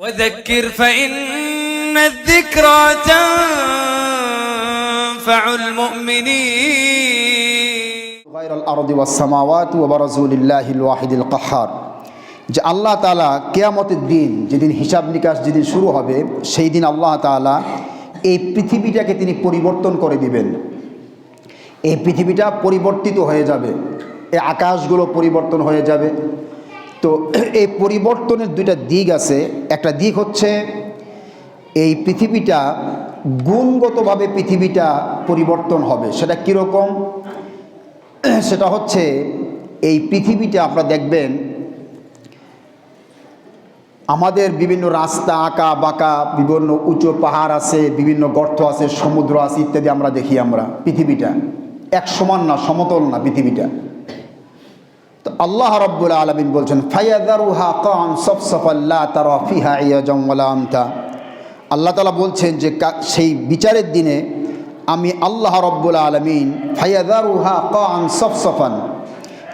وذكر فإن الذكرى تنفع المؤمنين غير الأرض والسماوات وبرزوا لله الواحد القهار যে আল্লাহ তাআলা কেয়ামতের দিন যেদিন হিসাব নিকাশ যেদিন শুরু হবে সেই দিন আল্লাহ তাআলা এই পৃথিবীটাকে তিনি পরিবর্তন করে দিবেন এই পৃথিবীটা পরিবর্তিত হয়ে যাবে এই আকাশগুলো পরিবর্তন হয়ে যাবে তো এই পরিবর্তনের দুইটা দিক আছে। একটা দিক হচ্ছে এই পৃথিবীটা গুণগতভাবে পৃথিবীটা পরিবর্তন হবে। সেটা কীরকম? সেটা হচ্ছে এই পৃথিবীটা আপনারা দেখবেন, আমাদের বিভিন্ন রাস্তা আঁকা বাঁকা বিভিন্ন উঁচু পাহাড় আছে, বিভিন্ন গর্ত আছে, সমুদ্র আছে ইত্যাদি আমরা দেখি আমরা পৃথিবীটা। এক সমান না, সমতল না পৃথিবীটা। আল্লাহ রব্বুল আলমিন বলছেন আল্লাহ তালা বলছেন যে সেই বিচারের দিনে আমি আল্লাহ রব্বুল আলমিন ফায়াদারুহা কান সফসফান,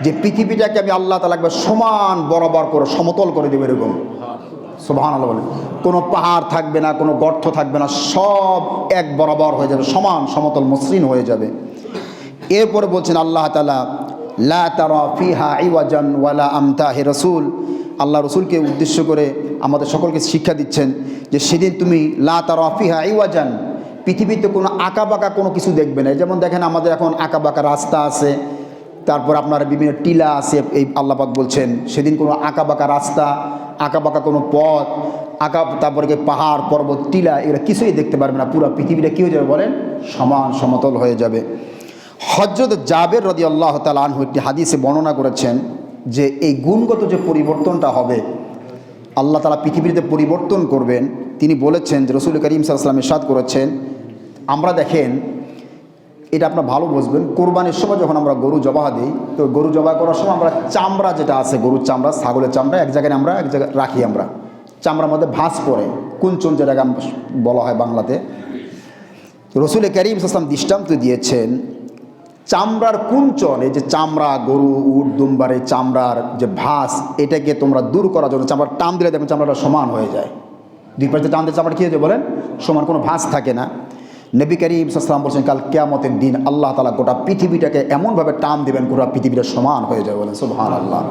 যে পৃথিবীটাকে আমি আল্লাহ তালা একবার সমান বরাবর করে, সমতল করে দেবো এরকম। সুবহান আল্লাহ বলে। কোনো পাহাড় থাকবে না, কোনো গর্ত থাকবে না, সব এক বরাবর হয়ে যাবে, সমান সমতল, মসৃণ হয়ে যাবে। এরপরে বলছেন আল্লাহ তালা লা ফিহা ওয়ালা আমতা হে রসুল। আল্লাহ রসুলকে উদ্দেশ্য করে আমাদের সকলকে শিক্ষা দিচ্ছেন যে সেদিন তুমি লা ফিহা ইওয়াজান, পৃথিবীতে কোনো আঁকা বাঁকা কোনো কিছু দেখবে না। যেমন দেখেন আমাদের এখন আঁকা বাঁকা রাস্তা আছে, তারপর আপনার বিভিন্ন টিলা আছে, এই আল্লাপাক বলছেন, সেদিন কোনো আঁকা বাঁকা রাস্তা আঁকা বাঁকা কোনো পথ, আঁকা তারপরে পাহাড়, পর্বত, টিলা, এগুলো কিছুই দেখতে পারবে না। পুরো পৃথিবীটা কী হয়ে যাবে বলেন? সমান সমতল হয়ে যাবে। হজরত জাবের রদি আল্লাহ তাল আনহু একটি হাদিসে বর্ণনা করেছেন যে এই গুণগত যে পরিবর্তনটা হবে, আল্লাহ তালা পৃথিবীতে পরিবর্তন করবেন। তিনি বলেছেন যে রসুল করিম সাল্লাম ইরশাদ করেছেন, আমরা দেখেন, এটা আপনার ভালো বুঝবেন, কোরবানির সময় যখন আমরা গরু জবাহ দিই, তো গরু জবাহ করার সময় আমরা চামড়া যেটা আছে, গরুর চামড়া, ছাগলের চামড়া, এক জায়গায় আমরা এক জায়গায় রাখি আমরা। চামড়ার মধ্যে ভাঁজ পড়ে কুঞ্চন যেটাকে বলা হয় বাংলাতে। রসুল করিম সাল্লাম দৃষ্টান্ত দিয়েছেন চামড়ার কুঞ্চন, এই যে চামড়া, গরু, উট, দুম্বার এই চামড়ার যে ভাস এটাকে তোমরা দূর করার জন্য চামড়া টান দিলে দেখবেন চামড়াটা সমান হয়ে যায়। দুই পাশে টান দিলে চামড়া কী হয়েছে বলেন? সমান কোনো ভাস থাকে না। নবী করিম সাল্লাম বলছেন, কাল কেয়ামতের দিন আল্লাহ তালা গোটা পৃথিবীটাকে এমনভাবে টান দেবেন, গোটা পৃথিবীটা সমান হয়ে যাবে বলেন সুবহান আল্লাহ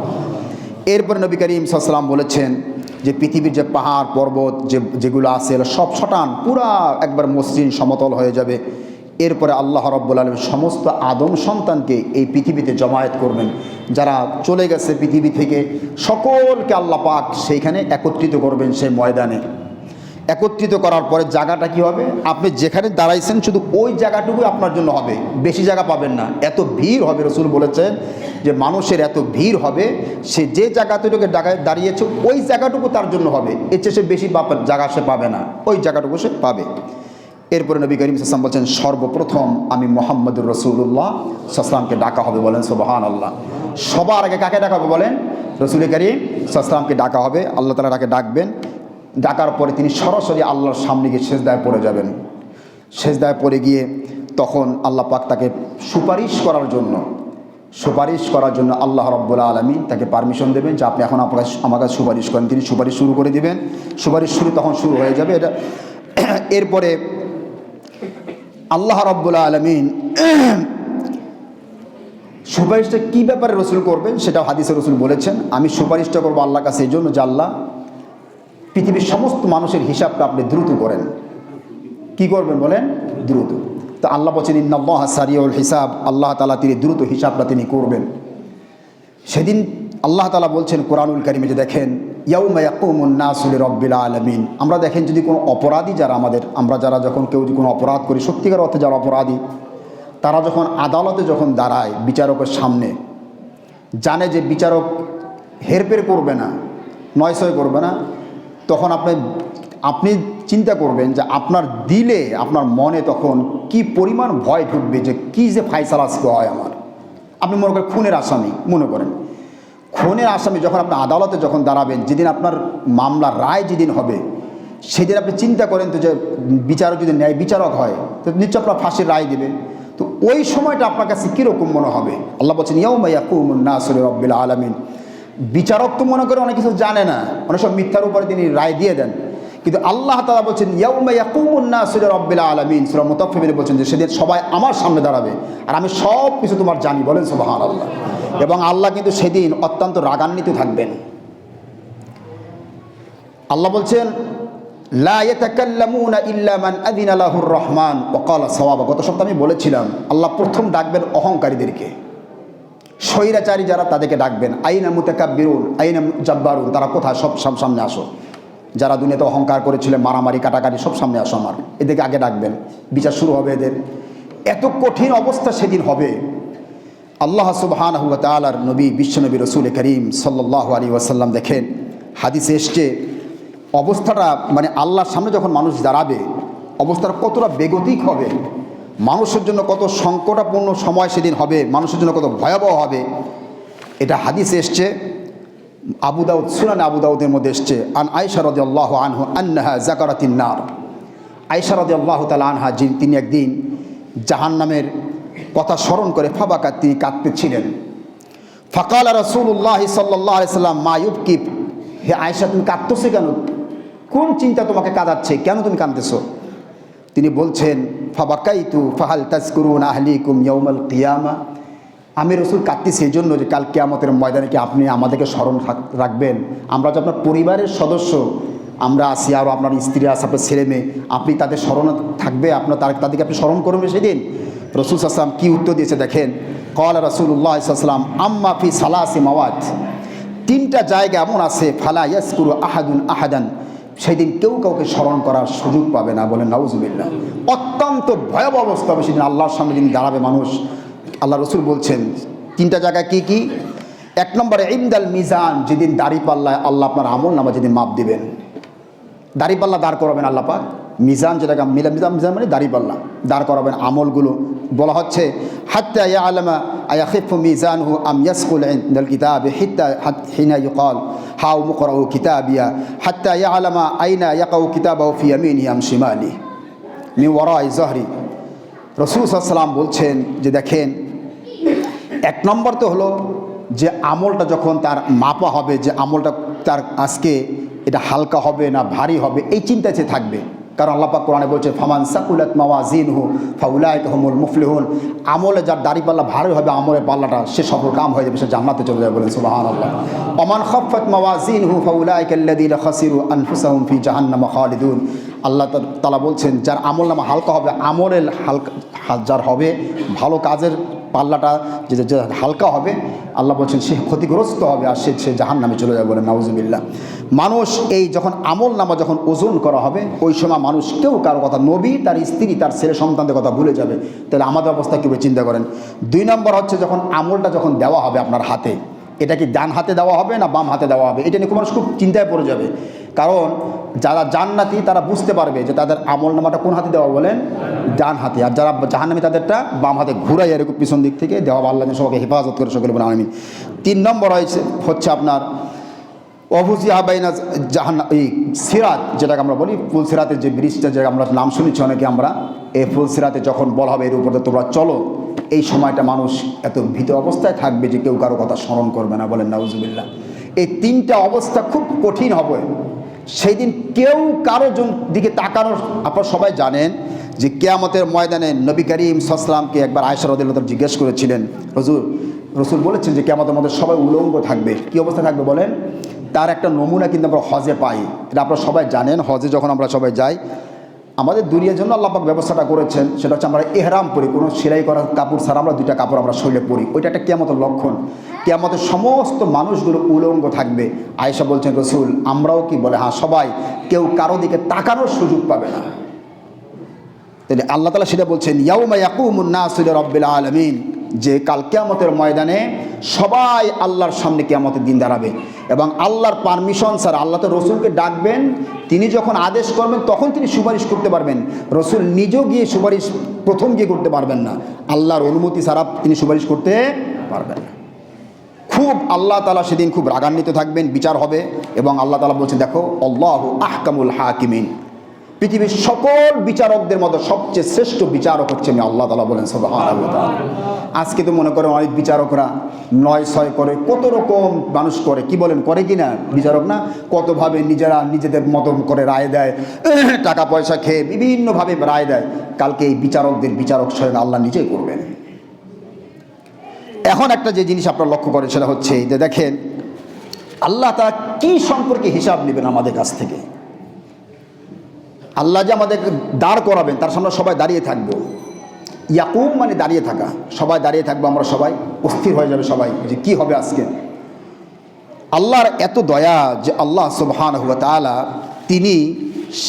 এরপরে নবী করিম সাল্লাম বলেছেন যে, পৃথিবীর যে পাহাড়, পর্বত যে, যেগুলো আছে সব ছটান পুরা একবার মসৃণ, সমতল হয়ে যাবে। এরপরে আল্লাহ রব্বুল আলম সমস্ত আদম সন্তানকে এই পৃথিবীতে জমায়েত করবেন। যারা চলে গেছে পৃথিবী থেকে, সকলকে আল্লাহ পাক সেইখানে একত্রিত করবেন সেই ময়দানে। একত্রিত করার পরে জায়গাটা কি হবে? আপনি যেখানে দাঁড়াইছেন শুধু ওই জায়গাটুকুই আপনার জন্য হবে। বেশি জায়গা পাবেন না। এত ভিড় হবে, রসুল বলেছেন যে মানুষের এত ভিড় হবে, সে যে জায়গাটুকু ডাকায় দাঁড়িয়েছে, ওই জায়গাটুকু তার জন্য হবে। এর চেয়ে সে বেশি জায়গা সে পাবে না। ওই জায়গাটুকু সে পাবে। এরপরে নবী করিম সাসলাম বলছেন, সর্বপ্রথম আমি মোহাম্মদুর রসুল্লাহ সাসলামকে ডাকা হবে, বলেন সোবাহান আল্লাহ সবার আগে কাকে ডাকা হবে বলেন? রসুল করিম সাসলামকে ডাকা হবে। আল্লাহ তালা তাকে ডাকবেন। ডাকার পরে তিনি সরাসরি আল্লাহর সামনে গিয়ে সেজদায় পড়ে যাবেন। সেজদায় পড়ে গিয়ে তখন আল্লাহ পাক তাকে সুপারিশ করার জন্য, সুপারিশ করার জন্য আল্লাহ রব্বুল্লা আলমী তাকে পারমিশন দেবেন যে আপনি এখন আপনার আমার কাছে সুপারিশ করেন। তিনি সুপারিশ শুরু করে দিবেন। সুপারিশ শুরু তখন শুরু হয়ে যাবে। এটা এরপরে আল্লাহ রব্বুল্লা আলমিন সুপারিশটা কী ব্যাপারে রসুল করবেন সেটাও হাদিসে রসুল বলেছেন, আমি সুপারিশটা করব আল্লাহর কাছে এই জন্য যে আল্লাহ পৃথিবীর সমস্ত মানুষের হিসাবটা আপনি দ্রুত করেন। কি করবেন বলেন? দ্রুত। তো আল্লাহ বলছেন, ইন্নাল্লাহ সারিউল হিসাব আল্লাহ তালা তিনি দ্রুত হিসাবটা তিনি করবেন। সেদিন আল্লাহ তালা বলছেন কোরআনুল কারিমে যে দেখেন ইয়াউমায়াকুমুন্নাসুল রব্বিল আলমিন। আমরা দেখেন যদি কোনো অপরাধী যারা আমাদের, আমরা যারা যখন কেউ যদি কোনো অপরাধ করি, সত্যিকার অর্থে যারা অপরাধী, তারা যখন আদালতে যখন দাঁড়ায় বিচারকের সামনে, জানে যে বিচারক হেরফের করবে না, নয়সয় করবে না, তখন আপনি আপনি চিন্তা করবেন যে আপনার দিলে, আপনার মনে তখন কি পরিমাণ ভয় ঢুকবে, যে কী যে ফাইসালা আজকে হয় আমার। আপনি মনে করেন খুনের আসামি, মনে করেন। খুনের আসামি যখন আপনি আদালতে যখন দাঁড়াবেন, যেদিন আপনার মামলার রায় যেদিন হবে, সেদিন আপনি চিন্তা করেন তো যে বিচারক যদি ন্যায় বিচারক হয়, তো নিশ্চয় আপনার ফাঁসির রায় দেবে। তো ওই সময়টা আপনার কাছে কীরকম মনে হবে? আল্লাহ বলছেন ইয়াউমাইয়া কুমুন নাসরে রব্বিল আলমিন। বিচারক তো মনে করে অনেক কিছু জানে না। অনেক সব মিথ্যার উপরে তিনি রায় দিয়ে দেন। কিন্তু আল্লাহ তালা বলছেন ইয়াকুমুন্না সুরা রব্বিল আলমিন। সুরা মুতাফিমিন বলছেন যে, সেদিন সবাই আমার সামনে দাঁড়াবে আর আমি সব কিছু তোমার জানি। বলেন সুবাহান আল্লাহ এবং আল্লাহ কিন্তু সেদিন অত্যন্ত রাগান্বিত থাকবেন। আল্লাহ বলছেন মান রহমান। ওয়া ক্বালা গত সপ্তাহে আমি বলেছিলাম, আল্লাহ প্রথম ডাকবেন অহংকারীদেরকে। স্বৈরাচারী যারা তাদেরকে ডাকবেন, আইনা মুতাকাব্বিরুন? আইনা জাব্বারুন? তারা কোথায়? সব সাম- সামনে আসো। যারা দুনিয়াতে অহংকার করেছিলেন মারামারি, কাটাকাটি, সব সামনে আসো আমার। এদেরকে আগে ডাকবেন। বিচার শুরু হবে এদের। এত কঠিন অবস্থা সেদিন হবে। আল্লাহ সুবহানাহু ওয়া তাআলার নবী বিশ্বনবী রসুল করিম সাল্লাল্লাহু আলাইহি ওয়াসাল্লাম দেখেন, হাদিসে এসছে, অবস্থাটা মানে আল্লাহর সামনে যখন মানুষ দাঁড়াবে, অবস্থাটা কতটা বেগতিক হবে, মানুষের জন্য কত সংকটাপূর্ণ সময় সেদিন হবে, মানুষের জন্য কত ভয়াবহ হবে, এটা হাদিসে এসছে। আবু দাউদ, সুনান আবু দাউদের মধ্যে এসছে, আন আয়সা আল্লাহ আনহু আন্নাহা জাকারাতিন নার। আয়সা আল্লাহ তালা আনহা যিনি, তিনি একদিন জাহান নামের কথা স্মরণ করে ফাবাকাত তিনি কাঁদতেছিলেন। ফাকাল রসুল্লাহ সাল্লাহ সাল্লাম মায়ুব কিপ হে আয়সা তুমি কাঁদতেছো কেন? কোন চিন্তা তোমাকে কাঁদাচ্ছে? কেন তুমি কাঁদতেছো? তিনি বলছেন, ফাবাকাইতু ফাহাল তাজকুরুন আহলিকুম ইয়ৌমাল কিয়ামা? আমি রসুল কাঁদতি সেই জন্য যে কাল কেয়ামতের ময়দানে কি আপনি আমাদেরকে স্মরণ রাখবেন? আমরা যে আপনার পরিবারের সদস্য, আমরা আছি আরও আপনার স্ত্রী আছে, আপনার ছেলে মেয়ে, আপনি তাদের স্মরণ থাকবে, আপনার তার তাদেরকে আপনি স্মরণ করবেন সেদিন রসুল আসলাম কী উত্তর দিয়েছে দেখেন? কল রসুল্লাহ সাল্লাম আম্মা ফি সালাসি মাওয়াত। তিনটা জায়গা এমন আছে, ফালা ইয়াসকুরু আহাদুন আহাদান। সেদিন কেউ কাউকে স্মরণ করার সুযোগ পাবে না বলেন নাউজুবিল্লাহ। অত্যন্ত ভয়াবহ অবস্থা হবে সেদিন আল্লাহর সামনে দিন দাঁড়াবে মানুষ। আল্লাহ রসুল বলছেন, তিনটা জায়গায় কি কি? এক নম্বরে ইমদাল মিজান, যেদিন দাড়ি পাল্লায় আল্লাহ আপনার আমল নামা যেদিন মাপ দিবেন। দাড়ি পাল্লা দাঁড় করাবেন আল্লাহ পাক। মিজান যেটাকে মিলা মিজান মিজান মানে দাড়ি পাল্লা। দাঁড় করাবেন আমলগুলো। বলা হচ্ছে, হাত্তা ইয়া আলামা আয়াখিফু মিজানহু আম ইয়াসকুল ইনদাল কিতাব হিত্তা হিনা ইউকাল হাউ মুকরাউ কিতাবিয়া হাত্তা ইয়া আলামা আইনা ইয়াকাউ কিতাবাহু ফি ইয়ামিনি আম শিমালি। মি ওয়ারাই জহরি। রসুল সাল্লাম বলছেন যে দেখেন এক নম্বর তো হলো যে আমলটা যখন তার মাপা হবে, যে আমলটা তার আজকে এটা হালকা হবে না ভারী হবে, এই চিন্তা সে থাকবে। কারণ আল্লাপাক কোরআনে বলছে, ফামান সাকুলাত মাওয়াজিন হু ফাউলাইক হমুল মুফলিহুন। আমলে যার দাড়ি পাল্লা ভারী হবে, আমলের পাল্লাটা সে সফল কাম হয়ে যাবে, সে জান্নাতে চলে যাবে বলেন সুবাহান আল্লাহ অমান খফত মাওয়াজিন হু ফাউলাইক আল্লাদিন খাসিরু আনফুসাহুম ফি জাহান্নামা খালিদুন। আল্লাহ তালা বলছেন, যার আমল নামা হালকা হবে, আমলের হালকা যার হবে ভালো কাজের পাল্লাটা যে হালকা হবে, আল্লাহ বলছেন সে ক্ষতিগ্রস্ত হবে আর সে সে জাহান নামে চলে যাবে বলে নাউজুবিল্লা মানুষ এই যখন আমল নামা যখন ওজন করা হবে, ওই সময় মানুষ কেউ কারও কথা, নবী, তার স্ত্রী, তার ছেলে সন্তানদের কথা ভুলে যাবে। তাহলে আমাদের অবস্থা কীভাবে চিন্তা করেন। দুই নম্বর হচ্ছে যখন আমলটা যখন দেওয়া হবে আপনার হাতে এটা কি ডান হাতে দেওয়া হবে না বাম হাতে দেওয়া হবে? এটা নিয়ে মানুষ খুব চিন্তায় পড়ে যাবে। কারণ যারা জান্নাতি, তারা বুঝতে পারবে যে তাদের আমল নামাটা কোন হাতে দেওয়া বলেন? ডান হাতে। আর যারা জাহান্নামি, তাদেরটা বাম হাতে ঘুরাই এরকম পিছন দিক থেকে দেওয়া আল্লাহ সবাইকে হেফাজত করে, সকলে বলে আমি তিন নম্বর হয়েছে, হচ্ছে আপনার অবুজি আবাইনা জাহান এই সিরাত, যেটাকে আমরা বলি, ফুল সিরাতের যে ব্রিজটা যে আমরা নাম শুনেছি অনেকে আমরা, এই ফুল সিরাতে যখন বলা হবে এর উপরে তোমরা চলো এই সময়টা মানুষ এত ভীত অবস্থায় থাকবে যে কেউ কারও কথা স্মরণ করবে না বলেন নাউজুবিল্লাহ। এই তিনটা অবস্থা খুব কঠিন হবে। সেই দিন কেউ কারও দিকে তাকানোর আপনারা সবাই জানেন যে কেয়ামতের ময়দানে নবী করিম সাসলামকে একবার আয়সা রদুল্লাহ জিজ্ঞেস করেছিলেন রসুল রসুল বলেছেন যে কেয়ামতের মধ্যে সবাই উলঙ্গ থাকবে। কী অবস্থা থাকবে বলেন? তার একটা নমুনা কিন্তু আমরা হজে পাই। এটা আপনারা সবাই জানেন, হজে যখন আমরা সবাই যাই আমাদের দুনিয়ার জন্য আল্লাপাক ব্যবস্থাটা করেছেন, সেটা হচ্ছে আমরা এহরাম পরি, কোনো সেলাই করা কাপড় ছাড়া আমরা দুইটা কাপড় আমরা শরীরে পরি। ওইটা একটা কেয়ামতের লক্ষণ। কেয়ামতের সমস্ত মানুষগুলো উলঙ্গ থাকবে। আয়েশা বলছেন, রসুল, আমরাও কি? বলে হ্যাঁ সবাই। কেউ কারও দিকে তাকানোর সুযোগ পাবে না। তাহলে আল্লাহ তালা সেটা বলছেন, ইয়াউমা ইয়াকুমুন্নাসুল রব্বিল আলমিন। যে কাল কেয়ামতের ময়দানে সবাই আল্লাহর সামনে কেয়ামতের দিন দাঁড়াবে এবং আল্লাহর পারমিশন স্যার আল্লাহ তো রসুলকে ডাকবেন, তিনি যখন আদেশ করবেন, তখন তিনি সুপারিশ করতে পারবেন। রসুল নিজেও গিয়ে সুপারিশ, প্রথম গিয়ে করতে পারবেন না। আল্লাহর অনুমতি ছাড়া তিনি সুপারিশ করতে পারবেন না। খুব আল্লাহ তালা সেদিন খুব রাগান্বিত থাকবেন, বিচার হবে এবং আল্লাহ তালা বলছেন, দেখো, আল্লাহ আহকামুল হাকিমিন। পৃথিবীর সকল বিচারকদের মতো সবচেয়ে শ্রেষ্ঠ বিচারক হচ্ছে আমি আল্লাহ তালা বলেন সব আজকে তো মনে করেন অনেক বিচারকরা নয় ছয় করে, কত রকম মানুষ করে, কি বলেন, করে কি না? বিচারক না? কতভাবে নিজেরা নিজেদের মতন করে রায় দেয় টাকা পয়সা খেয়ে বিভিন্নভাবে রায় দেয়। কালকে এই বিচারকদের বিচারক স্বয়ং আল্লাহ নিজেই করবেন। এখন একটা যে জিনিস আপনারা লক্ষ্য করেন, সেটা হচ্ছে যে দেখেন, আল্লাহ তারা কি সম্পর্কে হিসাব নেবেন আমাদের কাছ থেকে? আল্লাহ যে আমাদের দাঁড় করাবেন, তার সামনে সবাই দাঁড়িয়ে থাকব। ইয়াকুম মানে দাঁড়িয়ে থাকা। সবাই দাঁড়িয়ে থাকব আমরা সবাই, অস্থির হয়ে যাবে সবাই, যে কি হবে আজকে? আল্লাহর এত দয়া যে আল্লাহ সুবহান হুয়া তালা তিনি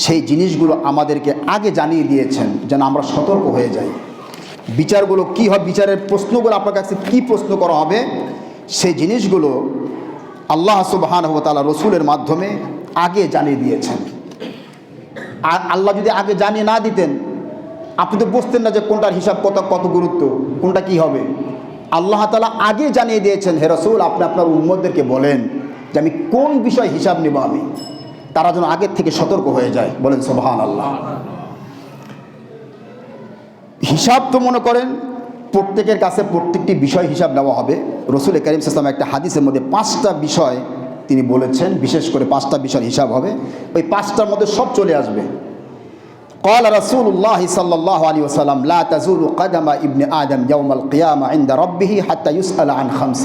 সেই জিনিসগুলো আমাদেরকে আগে জানিয়ে দিয়েছেন, যেন আমরা সতর্ক হয়ে যাই। বিচারগুলো কি হবে, বিচারের প্রশ্নগুলো আপনার কাছে কি প্রশ্ন করা হবে, সেই জিনিসগুলো আল্লাহ সুবহান হুয়া তালা রসুলের মাধ্যমে আগে জানিয়ে দিয়েছেন। আর আল্লাহ যদি আগে জানিয়ে না দিতেন, আপনি তো বুঝতেন না যে কোনটার হিসাব কত কত গুরুত্ব, কোনটা কি হবে। আল্লাহ তালা আগে জানিয়ে দিয়েছেন, হে রসুল, আপনি আপনার উম্মদদেরকে বলেন যে আমি কোন বিষয় হিসাব নেব আমি? তারা যেন আগের থেকে সতর্ক হয়ে যায়। বলেন সোহান আল্লাহ হিসাব তো মনে করেন, প্রত্যেকের কাছে প্রত্যেকটি বিষয় হিসাব নেওয়া হবে। রসুল করিম সাল্লাম একটা হাদিসের মধ্যে পাঁচটা বিষয় তিনি বলেছেন বিশেষ করে পাঁচটা বিষয় হিসাব হবে ওই পাঁচটার মধ্যে সব চলে আসবে قال رسول الله صلى الله عليه وسلم لا تزول قدم ابن آدم يوم القيامة عند ربه حتى يسأل عن خمس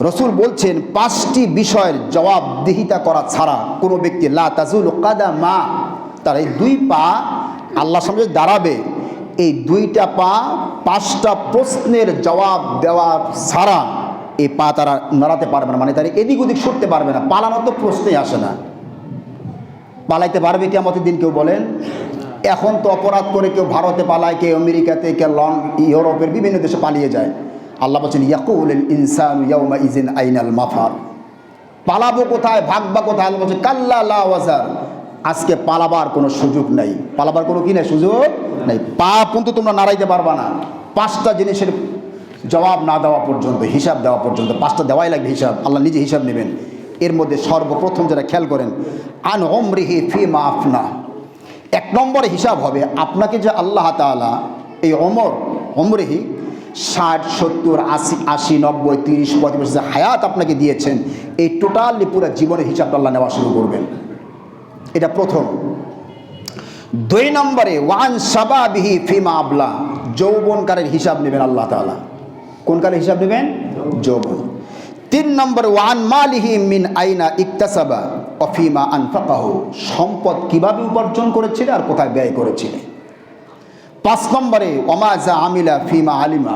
রসুল বলছেন পাঁচটি বিষয়ের জবাবদিহিতা করা ছাড়া কোনো ব্যক্তি লা তাজুল কাদামা তার এই দুই পা আল্লাহ সামনে যে দাঁড়াবে এই দুইটা পা পাঁচটা প্রশ্নের জবাব দেওয়া ছাড়া এই পা তারা নড়াতে পারবে না মানে তারা এদিক ওদিক সরতে পারবে না, পালানো তো প্রশ্নেই আসে না। পালাইতে পারবে কি আমাদের দিন কেউ বলেন? এখন তো অপরাধ করে কেউ ভারতে পালায়, কেউ আমেরিকাতে, কেউ লন, ইউরোপের বিভিন্ন দেশে পালিয়ে যায়। আল্লাহ বলছেন ইয়াকুল ইনসান ইয়াউমা ইজিন আইনাল মাফার। পালাবো কোথায়? ভাগবা কোথায়? আল্লাহ বলছে কাল্লা লা ওয়াজার। আজকে পালাবার কোনো সুযোগ নাই। পালাবার কোনো কি নাই? সুযোগ নাই। পা কিন্তু তোমরা নাড়াইতে পারবা না। পাঁচটা জিনিসের জবাব না দেওয়া পর্যন্ত, হিসাব দেওয়া পর্যন্ত, পাঁচটা দেওয়াই লাগবে হিসাব, আল্লাহ নিজে হিসাব নেবেন। এর মধ্যে সর্বপ্রথম যারা খেয়াল করেন, আন অমরিহি ফি মা আফনা। এক নম্বরে হিসাব হবে, আপনাকে যে আল্লাহ তাআলা এই অমর অমরিহি ষাট, সত্তর, আশি আশি, নব্বই, তিরিশ, পঁয়ত্রিশ যে হায়াত আপনাকে দিয়েছেন, এই টোটালি পুরো জীবনের হিসাব আল্লাহ নেওয়া শুরু করবেন। এটা প্রথম। দুই নম্বরে, ওয়ান সাবাবিহি ফিমা আবলা যৌবনকারের হিসাব নেবেন আল্লাহ তাআলা। কোন কালের হিসাব নেবেন? যৌবন। তিন নম্বর, ওয়ান মালিহি মিন আইনা ইকতাসাবা অফিমা আনফাকাহু। সম্পদ কীভাবে উপার্জন করেছিলে আর কোথায় ব্যয় করেছিলে পাঁচ নম্বরে ওমাজা আমিলা ফিমা আলিমা।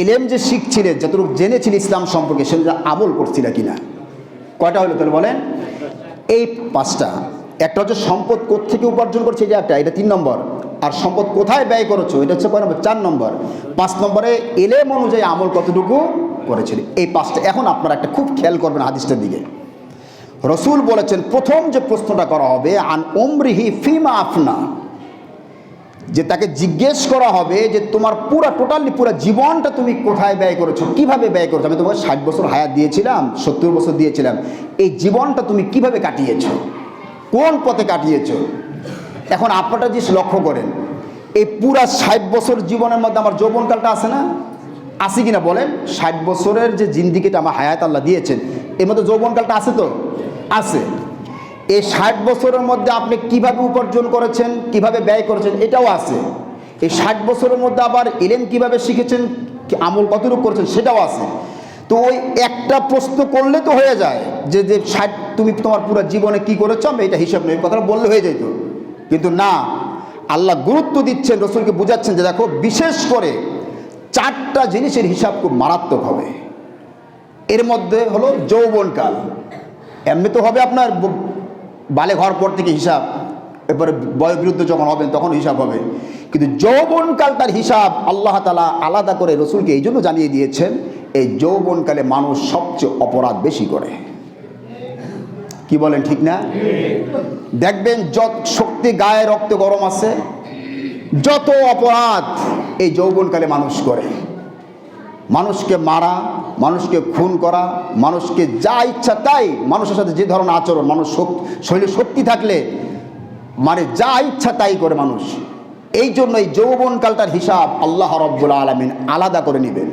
এলেম যে শিখছিলে, যতটুকু জেনেছিলে ইসলাম সম্পর্কে, সেটা আমল করছিলে কিনা? কয়টা হলো তাহলে বলেন? এই পাঁচটা। একটা হচ্ছে সম্পদ থেকে উপার্জন করছে এটা একটা, এটা তিন নম্বর। আর সম্পদ কোথায় ব্যয় করেছ, এটা হচ্ছে কয় নম্বর? চার নম্বর। পাঁচ নম্বরে এলেম অনুযায়ী আমল কতটুকু করেছিল এই পাঁচটা। এখন আপনারা একটা খুব খেয়াল করবেন হাদিসটার দিকে। রসুল বলেছেন, প্রথম যে প্রশ্নটা করা হবে, আন ওমরিহি ফিমা আফনা যে তাকে জিজ্ঞেস করা হবে যে, তোমার পুরা, টোটালি পুরো জীবনটা তুমি কোথায় ব্যয় করেছ? কীভাবে ব্যয় করেছ? আমি তোমাকে ষাট বছর হায়াত দিয়েছিলাম, সত্তর বছর দিয়েছিলাম। এই জীবনটা তুমি কীভাবে কাটিয়েছো? কোন পথে কাটিয়েছ? এখন আপনারা যে লক্ষ্য করেন, এই পুরা ষাট বছর জীবনের মধ্যে আমার যৌবনকালটা আছে না? আছে কিনা বলেন? ষাট বছরের যে জিন্দিগিটা আমার হায়াত আল্লাহ দিয়েছেন, এর মধ্যে যৌবনকালটা আছে তো? আছে। এই ষাট বছরের মধ্যে আপনি কীভাবে উপার্জন করেছেন, কীভাবে ব্যয় করেছেন, এটাও আছে। এই ষাট বছরের মধ্যে আবার এলেন কীভাবে শিখেছেন আমল কতটুকু করেছেন, সেটাও আছে। তো ওই একটা প্রশ্ন করলে তো হয়ে যায় যে যে ষাট, তুমি তোমার পুরো জীবনে কি করেছ? আমি এটা হিসাব নেই কথাটা বললে হয়ে যেত। কিন্তু না, আল্লাহ গুরুত্ব দিচ্ছেন, রসুলকে বুঝাচ্ছেন যে দেখো, বিশেষ করে চারটা জিনিসের হিসাব খুব মারাত্মক হবে। এর মধ্যে হলো যৌবনকাল। এমনি তো হবে আপনার বালে ঘর পর থেকে হিসাব, এরপরে বয়োবৃদ্ধ যখন হবেন তখন হিসাব হবে। কিন্তু যৌবনকালটার হিসাব আল্লাহ তালা আলাদা করে রসুলকে এই জন্য জানিয়ে দিয়েছেন এই যৌবনকালে মানুষ সবচেয়ে অপরাধ বেশি করে। কি বলেন ঠিক না? দেখবেন যত শক্তি গায়ে রক্ত গরম আছে, যত অপরাধ এই যৌবনকালে মানুষ করে। মানুষকে মারা, মানুষকে খুন করা, মানুষকে যা ইচ্ছা তাই, মানুষের সাথে যে ধরনের আচরণ, মানুষ শরীরে শক্তি থাকলে মানে যা ইচ্ছা তাই করে মানুষ। এই জন্য এই যৌবনকালটার হিসাব আল্লাহ রব্বুল আলমিন আলাদা করে নেবেন।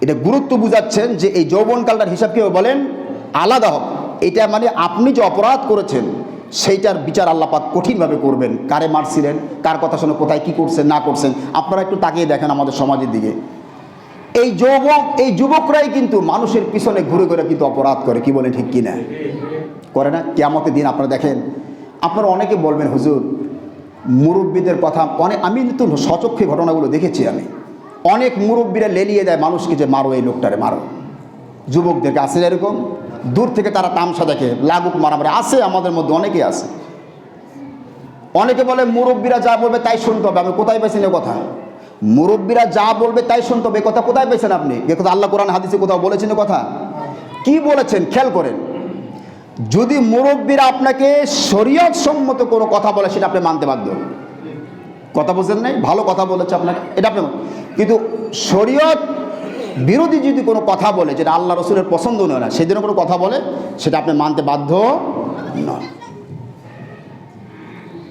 এটা গুরুত্ব বুঝাচ্ছেন যে এই যৌবনকালটার হিসাব কেউ বলেন? আলাদা হবে। এটা মানে আপনি যে অপরাধ করেছেন, সেইটার বিচার আল্লাপাক কঠিনভাবে করবেন। কারে মারছিলেন, কার কথা শুনে কোথায় কি করছেন, না করছেন, আপনারা একটু তাকিয়ে দেখেন আমাদের সমাজের দিকে। এই যুবক, এই যুবকরাই কিন্তু মানুষের পিছনে ঘুরে ঘুরে কিন্তু অপরাধ করে, কি বলে ঠিক কিনা? করে না? কেমতের দিন আপনারা দেখেন। আপনারা অনেকে বলবেন, হুজুর, মুরব্বীদের কথা অনেক, আমি কিন্তু সচক্ষে ঘটনাগুলো দেখেছি আমি। অনেক মুরব্বীরা লেলিয়ে দেয় মানুষকে যে মারো এই লোকটারে, মারো। যুবকদেরকে আসে এরকম? দূর থেকে তারা তামসা দেখে, লাগুক মারামারি আছে আমাদের মধ্যে, অনেকেই আছে। অনেকে বলে, মুরব্বীরা যা বলবে তাই শুনতে হবে। আমি কোথায় পেয়েছেন এ কথা? মুরব্বীরা যা বলবে তাই শুনতে হবে। এ কথা কোথায় পেয়েছেন আপনি? এ কথা আল্লাহ কোরআন হাদিসে কোথাও বলেছেন কথা? কি বলেছেন? খেয়াল করেন। যদি মুরব্বীরা আপনাকে শরীয়ত সম্মত কোনো কথা বলে, সেটা আপনি মানতে বাধ্য। কথা বুঝলেন নাই? ভালো কথা বলেছে আপনাকে। এটা আপনি কিন্তু শরীয়ত বিরোধী যদি কোনো কথা বলে, যেটা আল্লাহ রসুলের পছন্দ নয় না জন্য কোনো কথা বলে, সেটা আপনি মানতে বাধ্য নয়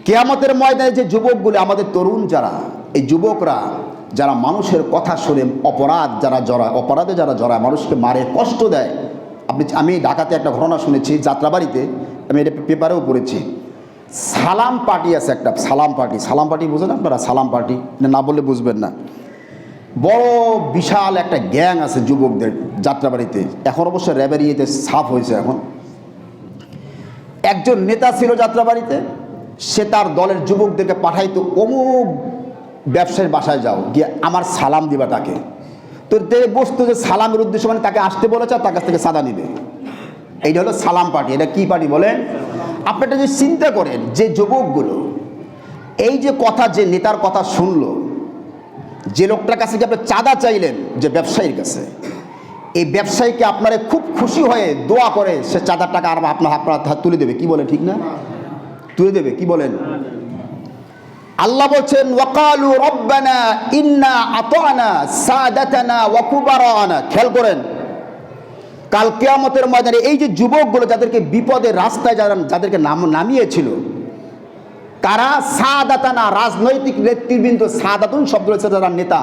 কেয়ামতের ময়দানে যে যুবকগুলি, আমাদের তরুণ যারা, এই যুবকরা যারা মানুষের কথা শুনে অপরাধ যারা জড়ায়, অপরাধে যারা জড়ায়, মানুষকে মারে, কষ্ট দেয়, আপনি, আমি ঢাকাতে একটা ঘটনা শুনেছি, যাত্রাবাড়িতে, আমি এটা পেপারেও পড়েছি। সালাম পার্টি আছে একটা, সালাম পার্টি। সালাম পার্টি বুঝেন আপনারা? সালাম পার্টি। না বললে বুঝবেন না। বড় বিশাল একটা গ্যাং আছে যুবকদের যাত্রাবাড়িতে। এখন অবশ্য র্যাবের ইয়েতে সাফ হয়েছে এখন। একজন নেতা ছিল যাত্রাবাড়িতে, সে তার দলের যুবকদেরকে পাঠাইতো, অমুক ব্যবসায়ীর বাসায় যাও, গিয়ে আমার সালাম দিবা তাকে। তো বস্তু যে সালামের উদ্দেশ্য মানে তাকে আসতে বলেছে আর তার কাছ থেকে সাদা নিবে। এইটা হলো সালাম পার্টি। এটা কি পার্টি বলেন আপনি একটা যে চিন্তা করেন, যে যুবকগুলো, এই যে কথা, যে নেতার কথা শুনলো যে লোকটার কাছে যে আপনি চাঁদা চাইলেন যে ব্যবসায়ীর কাছে, এই ব্যবসায়ীকে আপনারা খুব খুশি হয়ে দোয়া করে সে চাঁদার টাকা আর আপনার আপনার হাত তুলে দেবে। কি বলে ঠিক না? তুলে দেবে, কি বলেন? আল্লাহ বলছেন, ওয়াকালু রব্বানা ইন্না আতানা সাদাতানা ওয়া কুবারানা। খেয়াল করেন, কাল কিয়ামতের ময়দানে এই যে যুবকগুলো যাদেরকে বিপদের রাস্তায় যারা যাদেরকে নাম নামিয়েছিল তারা সাদাতানা রাজনৈতিক নেতৃবৃন্দ সাদাতুন শব্দ রয়েছে যারা নেতা।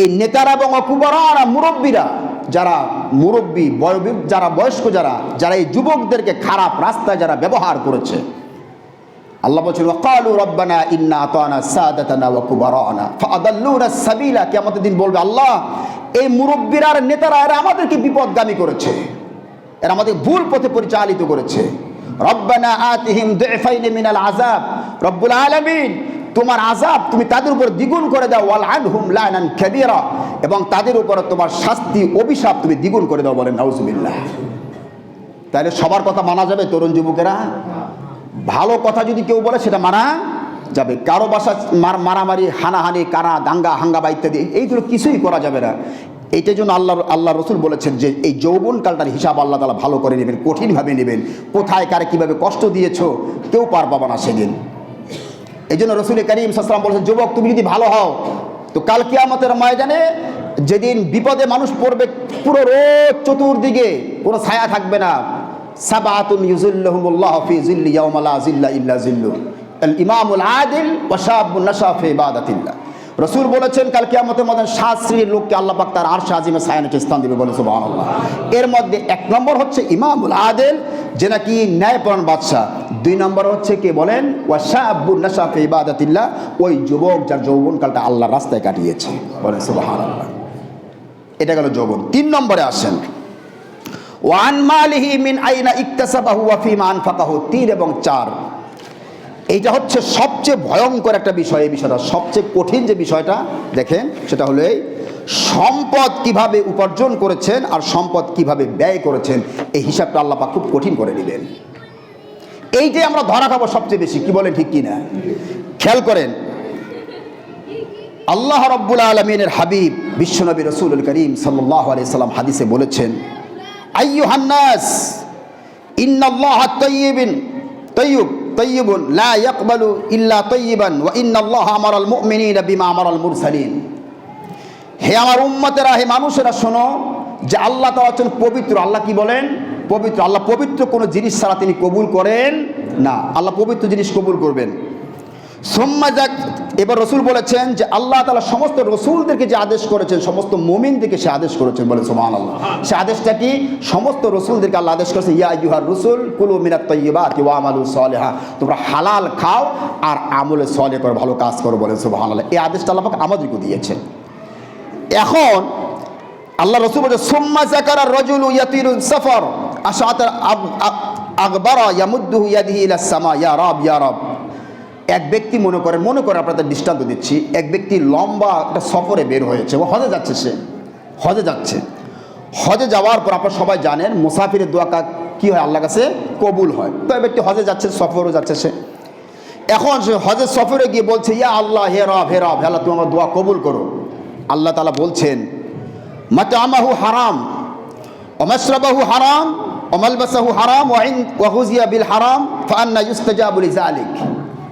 এই নেতারা এবং অকুবরারা, মুরব্বীরা, যারা মুরব্বী বয়োবৃদ্ধ যারা বয়স্ক, যারা যারা এই যুবকদেরকে খারাপ রাস্তায় যারা ব্যবহার করেছে। আল্লাহ বলছেন, ওয়াকালু রব্বানা ইন্না আতানা সাদাতানা ওয়া কুবারানা। ফাআদাল্লুনা সাবিলা, কিয়ামতের দিন বলবে আল্লাহ, এই মুরব্বীরা আর নেতারা, এরা আমাদেরকে বিপদগামী করেছে। এরা আমাদের ভুল পথে পরিচালিত করেছে। রব্বানা আতিহিম দুইফাইনি মিনাল আযাব। রব্বুল আলামিন, তোমার আযাব তুমি তাদের উপর দ্বিগুণ করে দাও। ওয়াল আনহুম লানান কাবীরা, এবং তাদের উপর তোমার শাস্তি, অভিশাপ তুমি দ্বিগুণ করে দাও বলেন, নাউজুবিল্লাহ। তাহলে সবার কথা মানা যাবে তরুণ যুবকেরা? ভালো কথা যদি কেউ বলে, সেটা মানা যাবে। কারও বাসা মার মারামারি, হানাহানি কারা দাঙ্গা হাঙ্গাবা ইত্যাদি এইগুলো কিছুই করা যাবে না। এইটার জন্য আল্লাহ আল্লাহ রসুল বলেছেন যে এই যৌবনকালটার হিসাব আল্লাহ তালা ভালো করে নেবেন, কঠিনভাবে নেবেন। কোথায়, কারে কীভাবে কষ্ট দিয়েছ, কেউ পার পাবা না সেদিন। এই জন্য রসুল করিম সাসলাম বলেছেন, যুবক, তুমি যদি ভালো হও, তো কাল কিয়ামতের ময়দানে যেদিন বিপদে মানুষ পড়বে পুরো রোদ চতুর্দিকে, কোনো ছায়া থাকবে না। সাবাতুন ইউজুল্লাহুমুল্লাহ ফি জিল্লি জিল্লা ইল্লা জিল্লু ইমামুল আদিল ওয়া শাবুন নাশা ইবাদাতিল্লাহ। রসুল বলেছেন, কাল কিয়ামতের মধ্যে সাত শ্রেণির লোককে আল্লাহ পাক তার আরশ আজিমে সায়ানিকে স্থান দিবে বলে সুবহানাল্লাহ। এর মধ্যে এক নম্বর হচ্ছে ইমামুল আদিল, যে নাকি ন্যায়পরায়ণ বাদশাহ। দুই নম্বর হচ্ছে কে বলেন, ওয়া শাবুন নাশা ফি ইবাদাতিল্লাহ ওই যুবক যার যৌবনকালটা আল্লাহর রাস্তায় কাটিয়েছে বলে সুবহানাল্লাহ। এটা গেল যৌবন। তিন নম্বরে আসেন ওয়ান মালিহি মিন আইনা ইকতাসাবাহু ওয়া ফিমা আনফাকাহু তিন এবং চার। এইটা হচ্ছে সবচেয়ে ভয়ঙ্কর একটা বিষয়, এই বিষয়টা সবচেয়ে কঠিন যে বিষয়টা, দেখেন, সেটা হলো এই, সম্পদ কীভাবে উপার্জন করেছেন আর সম্পদ কীভাবে ব্যয় করেছেন, এই হিসাবটা আল্লাপা খুব কঠিন করে নেবেন এইটাই আমরা ধরা খাব সবচেয়ে বেশি, কি বলেন ঠিক কি না খেয়াল করেন, আল্লাহ রব্বুল আলমিনের হাবিব, বিশ্বনবী রসুল করিম সাল্লাহ আলি সাল্লাম হাদিসে বলেছেন আইয়ু আইয়ুহান্নাস ইন্নাল্লাহ তৈয়বিন তৈয়ব লা ইয়াকবালু ইল্লা তৈয়বান ওয়া ইন্নাল্লাহ আমারাল মুমিনিনা বিমা আমারাল মুরসালিন। হে আমার উম্মতেরা, হে মানুষেরা, শোনো যে আল্লাহ তাআলা হচ্ছেন পবিত্র। আল্লাহ কি বলেন? পবিত্র। আল্লাহ পবিত্র কোনো জিনিস ছাড়া তিনি কবুল করেন না। আল্লাহ পবিত্র জিনিস কবুল করবেন। সোম্মা যাক, এবার রসুল বলেছেন যে আল্লাহ তালা সমস্ত রসুলদেরকে যে আদেশ করেছেন, সমস্ত মোমিনদেরকে সে আদেশ করেছেন বলে সোমান আল্লাহ সে আদেশটা কি? সমস্ত রসুলদেরকে আল্লাহ আদেশ করেছে ইয়া ইউহার রসুল, কুলু মিনাত তৈবা কেউ আমালু সলেহা। তোমরা হালাল খাও আর আমলে সলে করে, ভালো কাজ করো বলে সোহান আল্লাহ এই আদেশটা আল্লাহ আমাদেরকে দিয়েছেন। এখন আল্লাহ রসুল বলছে সোম্মা জাকার রজুল ইয়াতিরুল সফর আশাত আকবর ইয়ামুদ্দু ইয়াদিহি ইলা সামা, ইয়া রব ইয়া রব। এক ব্যক্তি মনে করেন মনে করে আপনাদের দৃষ্টান্ত দিচ্ছি, এক ব্যক্তি লম্বা একটা সফরে বের হয়েছে, ও হজে যাচ্ছে সে, হজে যাচ্ছে। হজে যাওয়ার পর আপনারা সবাই জানেন, মুসাফিরের দোয়া কা হয় আল্লাহ কাছে? কবুল হয়। তো এই ব্যক্তি হজে যাচ্ছে, সফরও যাচ্ছে সে। এখন সে হজের সফরে গিয়ে বলছে, ইয়া আল্লাহ, হে রব হে রব আল্লাহ, তুমি আমার দোয়া কবুল করো। আল্লাহ তালা বলছেন, মাতামাহু হারাম অমাশরাবাহু হারাম অমালবাসাহু হারাম ওয়াইন ওয়াহুজিয়া বিল হারাম ফান্না ইউস্তাজাবু লিজালিক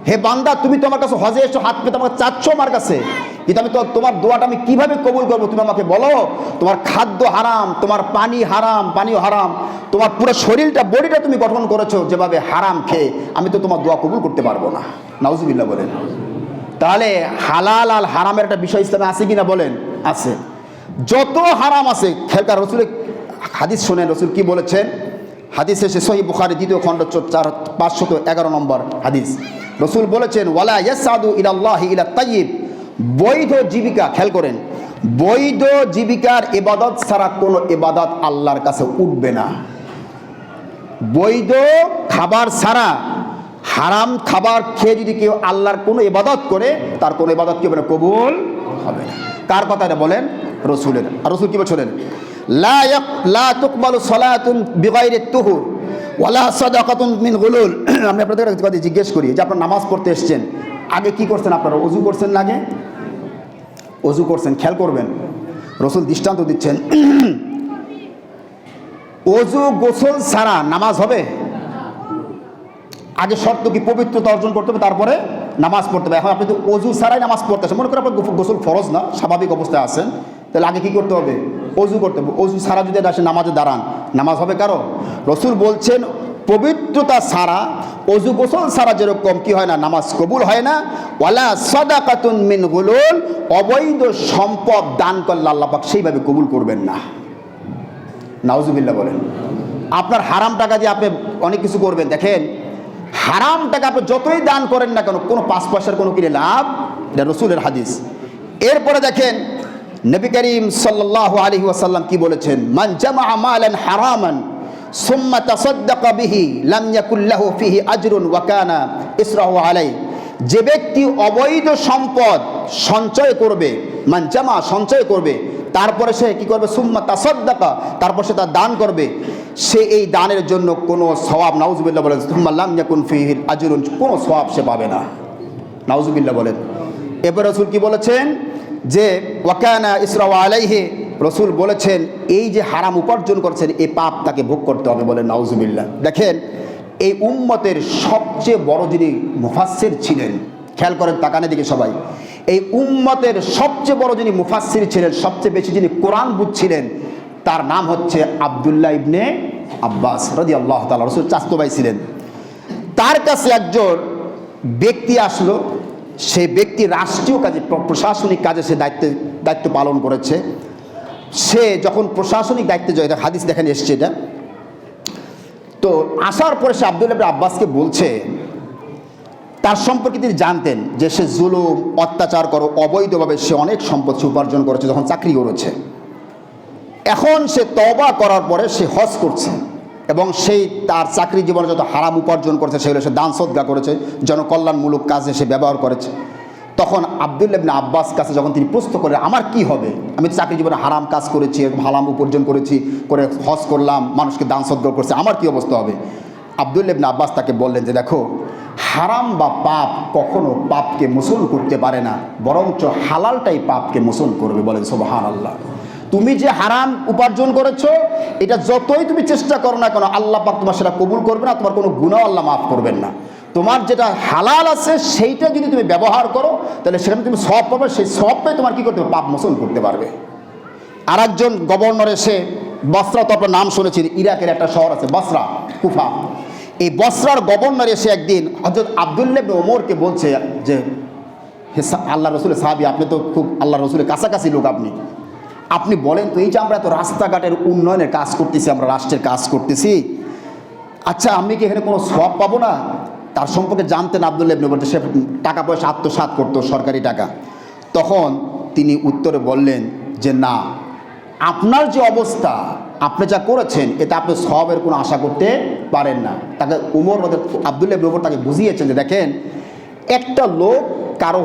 হে বান্দা, তুমি তোমার কাছে হজে এসো, হাত পেতে আমাকে চাচ্ছ আমার কাছে। কিন্তু আমি তোমার দোয়াটা আমি কীভাবে কবুল করব, তুমি আমাকে বলো। তোমার খাদ্য হারাম, তোমার পানি হারাম, পানিও হারাম, তোমার পুরো শরীরটা, বডিটা তুমি গঠন করেছ যেভাবে হারাম খেয়ে, আমি তো তোমার দোয়া কবুল করতে পারব না। নাউজুবিল্লাহ বলেন। তাহলে হালাল আল হারামের একটা বিষয় ইসলামে আছে কিনা বলেন? আছে। যত হারাম আছে, খেলকার রসুলের হাদিস শোনেন, রসুল কি বলেছেন? হাদিস এসে সহি বুখারি দ্বিতীয় খণ্ড চার পাঁচশত এগারো নম্বর হাদিস। রসুল বলেছেন, ওয়ালা ইয়াসাদু ইলাল্লাহ ইলা তাইয়িব। বৈধ জীবিকা, খেয়াল করেন, বৈধ জীবিকার এবাদত ছাড়া কোনো এবাদত আল্লাহর কাছে উঠবে না। বৈধ খাবার ছাড়া হারাম খাবার খেয়ে যদি কেউ আল্লাহর কোনো ইবাদত করে, তার কোনো ইবাদত কি হবে কবুল হবে না। কার কথা এটা বলেন? রসুলের। আর রসুল কি বলছিলেন? লা তুকবালু সলাতুন বিগাইরি তুহুর। ওয়ালা সাদাকাতুন মিন গুলুল। আমি আপনাদের কথা জিজ্ঞেস করি, যে আপনারা নামাজ পড়তে এসেছেন, আগে কি করছেন আপনারা? অজু করছেন আগে? অজু করছেন, খেয়াল করবেন। রসুল দৃষ্টান্ত দিচ্ছেন, অজু গোসল ছাড়া নামাজ হবে? আগে শর্ত কি, পবিত্রতা অর্জন করতে হবে, তারপরে নামাজ পড়তে হবে। এখন আপনি তো অজু ছাড়াই নামাজ পড়তে আসেন, মনে করেন আপনার গোসল ফরজ না, স্বাভাবিক অবস্থায় আছেন, তাহলে আগে কি করতে হবে? অজু করতে হবে। অজু ছাড়া যদি আসে নামাজে দাঁড়ান। নামাজ হবে কারও? রসুল বলছেন, পবিত্রতা ছাড়া অজু গোসল ছাড়া যেরকম কি হয় না, নামাজ কবুল হয় না, ওয়ালা সদাকাতুন মিন গুলুল, অবৈধ সম্পদ দান করলে আল্লাহ পাক সেইভাবে কবুল করবেন না। নাউজুবিল্লাহ বলেন। আপনার হারাম টাকা দিয়ে আপনি অনেক কিছু করবেন। দেখেন, হারাম টাকা আপনি যতই দান করেন না কেন, কোনো পাঁচ পয়সার কোনো কিনে লাভ, এটা রসুলের হাদিস। এরপরে দেখেন নবী করিম সাল্লাল্লাহু আলাইহি ওয়াসাল্লাম কি বলেছেন? মান জামা মালান হারামান, সুম্মা তাসাদ্দাকা বিহি, লাম ফিহি আজরুন ওয়া কানা ইসরাহু আলাই যে ব্যক্তি অবৈধ সম্পদ সঞ্চয় করবে, মান জামা সঞ্চয় করবে, তারপরে সে কি করবে? সুম্মা তাসদ্দাকা তারপর সে তার দান করবে। সে এই দানের জন্য কোনো সওয়াব, নাউজুবিল্লাহ বলেন, সুম্মা লাম ইয়াকুন ফিহিল আজরুন কোনো সওয়াব সে পাবে না। নাউজুবিল্লাহ বলেন। এবার রসুল কি বলেছেন? যে ওয়াকানা ইসরা আলাইহে, রসুল বলেছেন, এই যে হারাম উপার্জন করছেন এই পাপ তাকে ভোগ করতে হবে বলেন নাউজুবিল্লাহ। দেখেন, এই উম্মতের সবচেয়ে বড় যিনি মুফাসসির ছিলেন, খেয়াল করেন তাকানে দিকে সবাই, এই উম্মতের সবচেয়ে বড় যিনি মুফাসসির ছিলেন, সবচেয়ে বেশি যিনি কোরআন বুঝছিলেন, তার নাম হচ্ছে আবদুল্লাহ ইবনে আব্বাস রদি আল্লাহ তালা রসুল চাস্তবাই ছিলেন। তার কাছে একজন ব্যক্তি আসলো সে ব্যক্তি রাষ্ট্রীয় কাজে প্রশাসনিক কাজে সে দায়িত্ব দায়িত্ব পালন করেছে। সে যখন প্রশাসনিক দায়িত্বে যায় হাদিস দেখেন এসছে এটা। তো আসার পরে সে আব্দুল আব্বাসকে বলছে, তার সম্পর্কে তিনি জানতেন যে সে জুলুম, অত্যাচার করো, অবৈধভাবে সে অনেক সম্পদ সে উপার্জন করেছে, যখন চাকরি করেছে। এখন সে তবা করার পরে সে হজ করছে। এবং সেই তার চাকরি জীবনে যত হারাম উপার্জন করেছে, সেগুলো সে দান সদ্গা করেছে, জনকল্যাণমূলক কাজে সে ব্যবহার করেছে। তখন আবদুল্লাহ ইবনে আব্বাস কাছে যখন তিনি প্রশ্ন করে আমার কি হবে? আমি চাকরি জীবনে হারাম কাজ করেছি, এরকম হারাম উপার্জন করেছি, করে হজ করলাম, মানুষকে দান সদ্গা করছে, আমার কি অবস্থা হবে? আবদুল্লাহ ইবনে আব্বাস তাকে বললেন যে, দেখো, হারাম বা পাপ কখনো পাপকে মোচন করতে পারে না, বরঞ্চ হালালটাই পাপকে মোচন করবে বলেন সোবাহান আল্লাহ তুমি যে হারাম উপার্জন করেছ, এটা যতই তুমি চেষ্টা করো না কেন, আল্লাহ পাক তোমার সেটা কবুল করবে না, তোমার কোনো গুণাও আল্লাহ মাফ করবেন না। তোমার যেটা হালাল আছে, সেইটা যদি তুমি ব্যবহার করো, তাহলে সেখানে তুমি সব পাবে, সেই সবটাই তোমার কি করতে হবে? পাপ মোচন করতে পারবে। আর একজন গভর্নর এসে, বসরা, তো আপনার নাম শুনেছেন ইরাকের একটা শহর আছে, বসরা, কুফা। এই বসরার গভর্নর এসে একদিন হজরত আবদুল্লাহ ওমরকে বলছে যে আল্লাহ রসুলের সাহাবি, আপনি তো খুব আল্লাহ রসুলের কাছাকাছি লোক আপনি। আপনি বলেন তো, এই যে আমরা এত রাস্তাঘাটের উন্নয়নের কাজ করতেছি, আমরা রাষ্ট্রের কাজ করতেছি। আচ্ছা আমি কি এখানে কোনো সব পাবো না? তার সম্পর্কে জানতেন আবদুল্লাহ ইবনে বলতে সে টাকা পয়সা আত্মসাৎ করতো, সরকারি টাকা। তখন তিনি উত্তরে বললেন যে, না, আপনার যে অবস্থা, আপনি যা করেছেন এটা আপনি সবের কোনো আশা করতে পারেন না। তাকে উমর আবদুল্লাহ ইবনে উমর তাকে বুঝিয়েছেন যে, দেখেন, একটা লোক কারও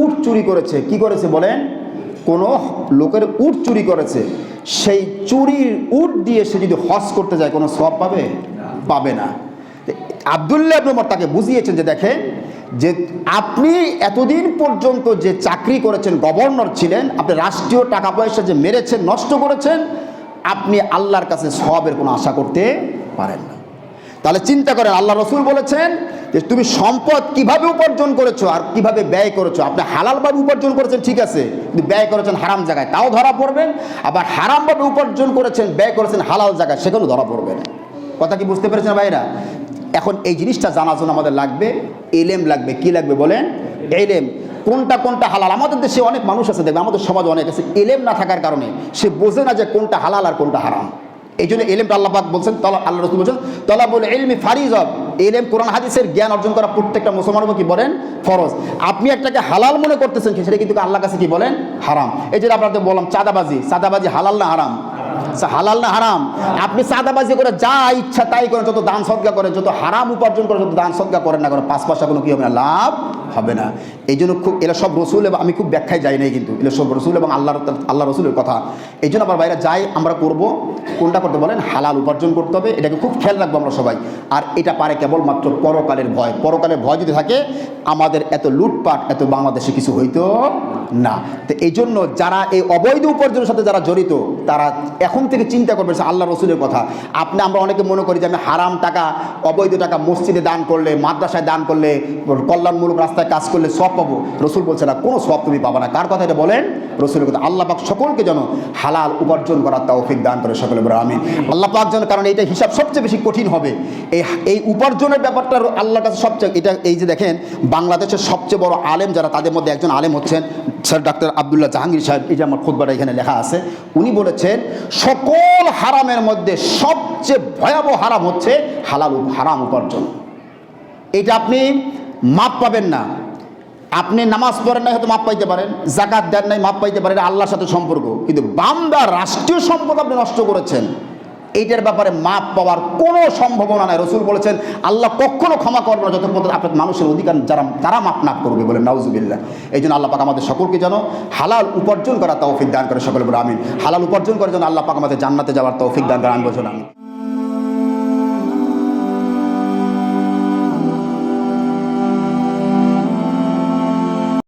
উট চুরি করেছে, কি করেছে বলেন? কোনো লোকের উট চুরি করেছে, সেই চুরির উট দিয়ে সে যদি হজ করতে যায়, কোনো সব পাবে? পাবে না। আবদুল্লাহ ইবনে উমর তাকে বুঝিয়েছেন যে দেখেন, যে আপনি এতদিন পর্যন্ত যে চাকরি করেছেন, গভর্নর ছিলেন, আপনি রাষ্ট্রীয় টাকা পয়সা যে মেরেছেন, নষ্ট করেছেন, আপনি আল্লাহর কাছে সবের কোনো আশা করতে পারেন না। তাহলে চিন্তা করেন, আল্লাহ রসুল বলেছেন যে তুমি সম্পদ কীভাবে উপার্জন করেছ আর কীভাবে ব্যয় করেছ? আপনি হালালভাবে উপার্জন করেছেন, ঠিক আছে, কিন্তু ব্যয় করেছেন হারাম জায়গায়, তাও ধরা পড়বেন আবার হারামভাবে উপার্জন করেছেন, ব্যয় করেছেন হালাল জায়গায়, সেখানেও ধরা পড়বেন কথা কি বুঝতে পেরেছেন ভাইরা এখন এই জিনিসটা জানার জন্য আমাদের লাগবে, এলেম লাগবে, কি লাগবে বলেন? এলেম। কোনটা কোনটা হালাল? আমাদের দেশে অনেক মানুষ আছে, দেখবে, আমাদের সমাজে অনেক আছে। এলেম না থাকার কারণে সে বোঝে না যে কোনটা হালাল আর কোনটা হারাম। এই জন্য এলেমটা আল্লাপাক বলছেন, তলা আল্লাহ রসুল বলছেন তলা বলে এলমি ফারিজ। হব এলেম, কোরআন, হাদিসের জ্ঞান অর্জন করা প্রত্যেকটা মুসলমানের উপর কি বলেন? ফরজ। আপনি একটাকে হালাল মনে করতেছেন সেটা কিন্তু আল্লাহ কাছে কি বলেন? হারাম। এই যে আপনাদের বললাম, চাঁদাবাজি। চাঁদাবাজি হালাল না হারাম? হালাল না হারাম? আপনি চাঁদাবাজি করে যা ইচ্ছা তাই করেন, যত দান সদ্গা করেন, যত হারাম উপার্জন করেন, যত দান সদ্গা করেন না করেন পাঁচ পয়সা কোনো কি হবে না, লাভ হবে না। এই জন্য খুব, এরা সব রসুল এবং আমি খুব ব্যাখ্যায় যাই নাই কিন্তু। এরা সব রসুল এবং আল্লাহ আল্লাহ রসুলের কথা। এই জন্য আবার বাইরে যাই, আমরা করব। কোনটা করতে বলেন? হালাল উপার্জন করতে হবে। এটাকে খুব খেয়াল রাখব আমরা সবাই। আর এটা পারে কেবলমাত্র পরকালের ভয়। পরকালের ভয় যদি থাকে, আমাদের এত লুটপাট, এত বাংলাদেশে কিছু হইতো না। তো এই জন্য যারা এই অবৈধ উপার্জনের সাথে যারা জড়িত, তারা এখন থেকে চিন্তা করবে আল্লাহ রসুলের কথা। আপনি, আমরা অনেকে মনে করি যে আমি হারাম টাকা, অবৈধ টাকা মসজিদে দান করলে, মাদ্রাসায় দান করলে, কল্যাণমূলক রাস্তায় কাজ করলে সব পাবো। রসুল বলছে না, কোনো সব তুমি পাবা না। কার কথা এটা বলেন? রসুলের কথা। আল্লাহ পাক সকলকে যেন হালাল উপার্জন করার তৌফিক দান করে সকলে বলে আমি আল্লাহ পাক যেন, কারণ এইটা হিসাব সবচেয়ে বেশি কঠিন হবে। এই এই উপার্জনের ব্যাপারটা আল্লাহর কাছে সবচেয়ে, এটা এই যে দেখেন, বাংলাদেশের সবচেয়ে বড় আলেম যারা, তাদের মধ্যে একজন আলেম হচ্ছেন স্যার ডাক্তার আবদুল্লাহ জাহাঙ্গীর সাহেব। এই যে আমার খুদবাটা এখানে লেখা আছে। উনি বলেছেন, সকল হারামের মধ্যে সবচেয়ে ভয়াবহ হারাম হচ্ছে হালাল হারাম উপার্জন। এটা আপনি মাপ পাবেন না। আপনি নামাজ পড়েন না হয়তো মাপ পাইতে পারেন, জাকাত দেন নাই মাপ পাইতে পারেন আল্লাহর সাথে সম্পর্ক। কিন্তু বান্দা রাষ্ট্রীয় সম্পদ আপনি নষ্ট করেছেন। এইটার ব্যাপারে মাপ পাওয়ার কোনো সম্ভাবনা নাই। রসুল বলেছেন, আল্লাহ কখনো ক্ষমা করবে না যত পর্যন্ত আপনার মানুষের অধিকার যারা, তারা মাপ না করবে বলে। নাউজুবিল্লাহ। এই জন্য আল্লাহ পাক আমাদের সকলকে যেন হালাল উপার্জন করা তৌফিক দান করে সকলে বলে আমিন। হালাল উপার্জন করে যেন আল্লাহ পাক আমাদের জান্নাতে যাওয়ার তৌফিক দান করে আমি আমি